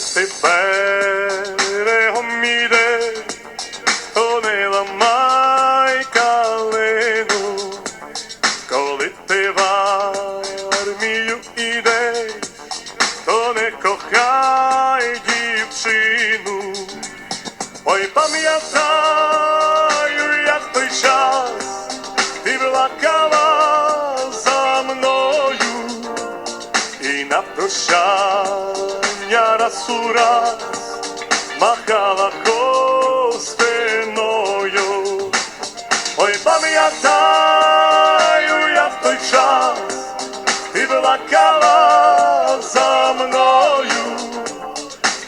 ти берегом іде, то не ламай калину, коли ти в армію ідеш, то не кохай дівчину. Ой, пам'ятаю, як той час ти плакала за мною, і на прощання раз у раз махала костиною. Ой, пам'ятаю, як той час ти плакала за мною,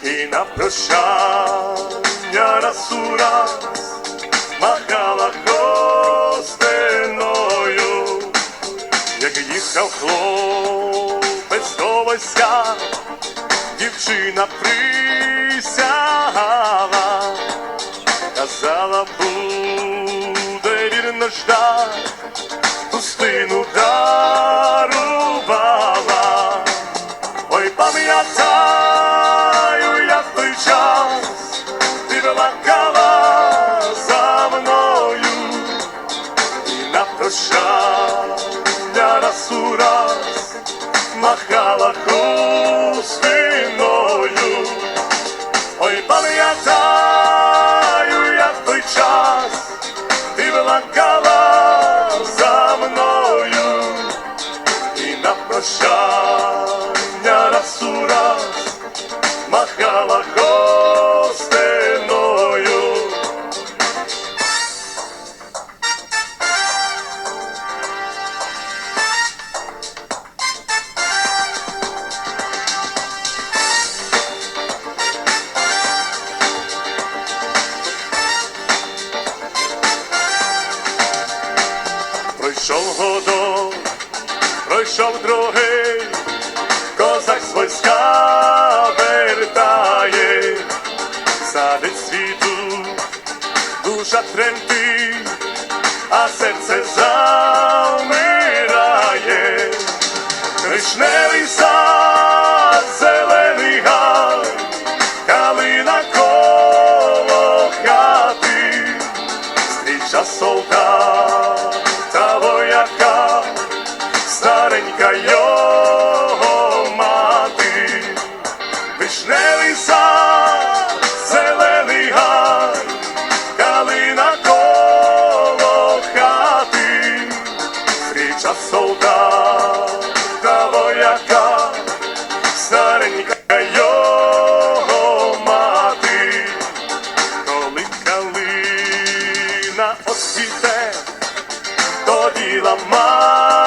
і на прощання раз у раз махала костиною, як їхав хлопець до войська, дівчина присягала, казала, буде вірно ждать, пустину дарувала. Ой, пам'ятаю, як той час ти плакала за мною, і на прощання раз у раз махала пам'ятаю, як той час ти плакала за мною. І на прощання раз у раз махала Годок, пройшов другий, козак з войська вертає, садить світу, душа тремтить, а серце замирає, старенька його мати, вишневий сад, зелений гай, калина коло хати, стріча солдата вояка, старенька його коли калина освіте, ламай калину,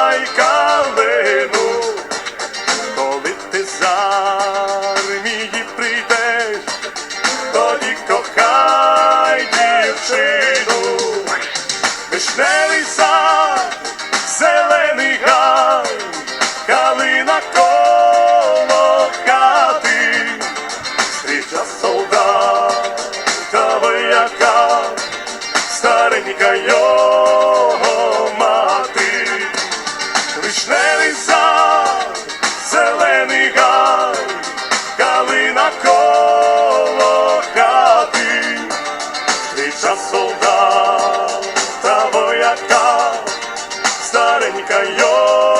Kanyo.